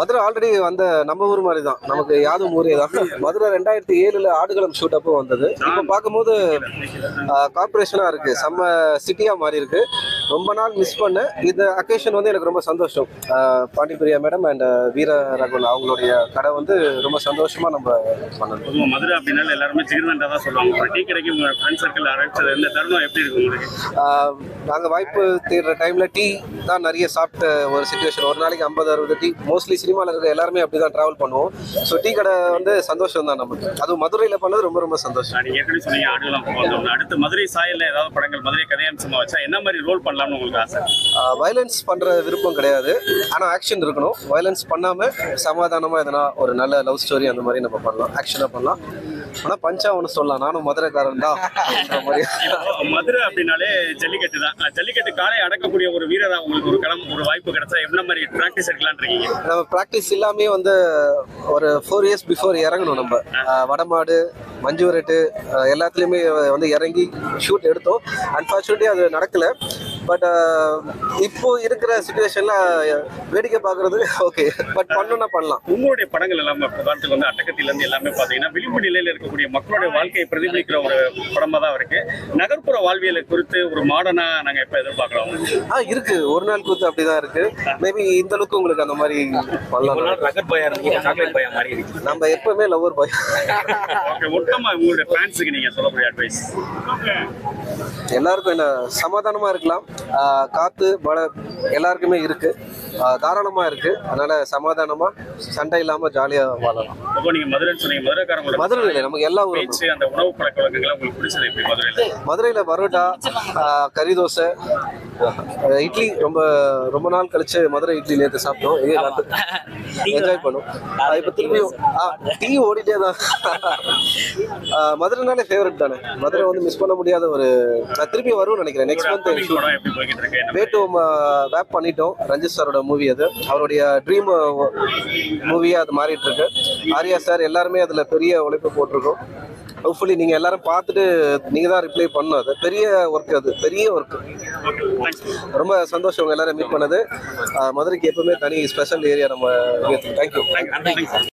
Madurai already வந்த நம்ம ஊர் மாதிரி தான் நமக்கு யாதும் ஊரே தான். மதுரை ரெண்டாயிரத்தி ஏழுல ஆடுகளம் ஷூட் அப்போ வந்தது. இப்போ பார்க்கும்போது கார்பரேஷனா இருக்கு. செம்ம சிட்டியா மாறி இருக்கு ரொம்ப நாள் மிஸ் பண்ணேன். இந்த அக்கேஷன் வந்து எனக்கு ரொம்ப சந்தோஷம். ஆஹ் பாண்டிப்பிரியா மேடம் அண்ட் வீர ரகுல் அவங்களுடைய கடை வந்து ரொம்ப சந்தோஷமா நம்ம பண்ணணும் மதுரை அப்படின்னால எல்லாருமே ஜிகிர்தண்டா தான் சொல்லுவாங்க. டீ கடைக்கு உங்க ஃப்ரெண்ட் சர்க்கிள் ஆரம்பிச்சது இந்த தருணம் எப்படி இருக்கு உங்களுக்கு? ஆஹ் நாங்க வாய்ப்பு தேடுற டைம்ல டீ தான் நிறைய சாப்பிட்ட ஒரு சுச்சுவேஷன் ஒரு நாளைக்கு ஐம்பது அறுபது டீ மோஸ்ட்லி சினிமாவில் இருக்க எல்லாருமே அப்படி தான் ட்ராவல் பண்ணுவோம். ஸோ டீ கடை வந்து சந்தோஷம் தான் நமக்கு. அதுவும் மதுரையில் பண்ணது ரொம்ப ரொம்ப சந்தோஷம். நீங்க ஏற்கனவே சொன்னீங்க ஆடுகளம் அடுத்து மதுரை சாயல்ல ஏதாவது படங்கள் மதுரை கதையம்சமா வச்சா என்ன மாதிரி ரோல் பண்ணலாம்னு உங்களுக்கு ஆசை? வயலன்ஸ் பண்ற விருப்பம் கிடையாது. ஆனா ஆக்ஷன் இருக்கணும். வயலன்ஸ் பண்ணாம சமாதானமா எதனா ஒரு நல்ல லவ் ஸ்டோரி அந்த மாதிரி நம்ம பண்ணலாம். ஆக்ஷனா பண்ணலாம். ஆனா பஞ்சா ஒன்று சொல்லலாம். நானும் மதுரைக்காரன் தான். மாதிரி. அப்படின்னாலே ஜல்லிக்கட்டு தான். ஜல்லிக்கட்டு காலை அடக்கக்கூடிய ஒரு வீரரா உங்களுக்கு ஒரு களம் ஒரு வாய்ப்பு கிடைச்சா என்ன மாதிரி பிராக்டிஸ் எடுக்கலாம்னு இருக்கீங்க? நம்ம ப்ராக்டிஸ் எல்லாமே வந்து ஒரு ஃபோர் இயர்ஸ் பிஃபோர் இறங்கணும் நம்ம. வடமாடு மஞ்சு விரட்டு எல்லாத்துலேயுமே வந்து இறங்கி ஷூட் எடுத்தோம். அன்ஃபார்ச்சுனேட்லி அது நடக்கல. பட் இப்போ இருக்கிற சுச்சுவேஷன்ல வேடிக்கை பார்க்கறது ஓகே பட் பண்ணணும்னா பண்ணலாம். உங்களுடைய படங்கள் எல்லாமே உதாரணத்துக்கு வந்து அட்டக்கத்தில இருந்து எல்லாமே பாத்தீங்கன்னா விளிம்பு நிலையில இருக்கக்கூடிய மக்களுடைய வாழ்க்கையை பிரதிபலிக்கிற ஒரு படமா தான் இருக்கு. நகர்ப்புற வாழ்வியலை குறித்து ஒரு மாடர்னா நாங்க இப்ப எதிர்பார்க்கலாம் ஆ இருக்கு. ஒரு நாள் கூத்து அப்படிதான் இருக்கு. மேபி இந்த லுக் உங்களுக்கு அந்த மாதிரி பண்ணலாம். ரகட் பாயா இருந்தீங்க சாக்லேட் பாயா மாதிரி இருக்கு. நம்ம எப்பவுமே லவ்வர் பாய் ஓகே மொத்தமா உங்களுடைய ஃபேன்ஸுக்கு நீங்க சொல்லக்கூடிய அட்வைஸ் எல்லாருக்கும் என்ன சமாதானமா இருக்கலாம். காற்று மழை எல்லாருக்குமே இருக்கு. ஆ, தாராளமா இருக்கு. அதனால சமாதானமா சண்டை இல்லாம ஜாலியா வாழலாம். அப்போ நீங்க மதுரைன்னு சொன்னீங்க மதுரைக்காரங்களோட மதுரை இல்லை நமக்கு எல்லா ஊரும் அந்த உணவு பழக்க வழக்கங்கள் உங்களுக்கு பிடிச்சது எப்படி மதுரையில? மதுரையில் பரோட்டா கறி தோசை இட்லி ரொம்ப ரொம்ப நாள் கழிச்சு மதுரை இட்லி நேற்று சாப்பிட்டோம். என்ஜாய் பண்ணோம். இப்போ திரும்பியும் ஆ, டீ ஓடிட்டே தான். மதுரைனாலே ஃபேவரட் தானே? மதுரை வந்து மிஸ் பண்ண முடியாத ஒரு நான் திரும்பி வருவேன் நினைக்கிறேன். நெக்ஸ்ட் மந்த் upcoming படம் வேப் பண்ணிட்டோம். ரஞ்சித் சாரோட மூவி அது. அவருடைய ட்ரீம் மூவியாக அது மாறிட்டு இருக்கு ஆர்யா சார் எல்லாருமே அதில் பெரிய உழைப்பு போட்டிருக்கோம். ஹோப்ஃபுல்லி நீங்கள் எல்லாரும் பார்த்துட்டு நீங்கள் தான் ரிப்ளை பண்ணணும். அது பெரிய ஒர்க் அது. பெரிய ஒர்க் ரொம்ப சந்தோஷம் உங்கள் எல்லாரும் மீட் பண்ணது. மதுரைக்கு எப்பவுமே தனி ஸ்பெஷல் ஏரியா நம்ம தேங்க்யூ Thank சார்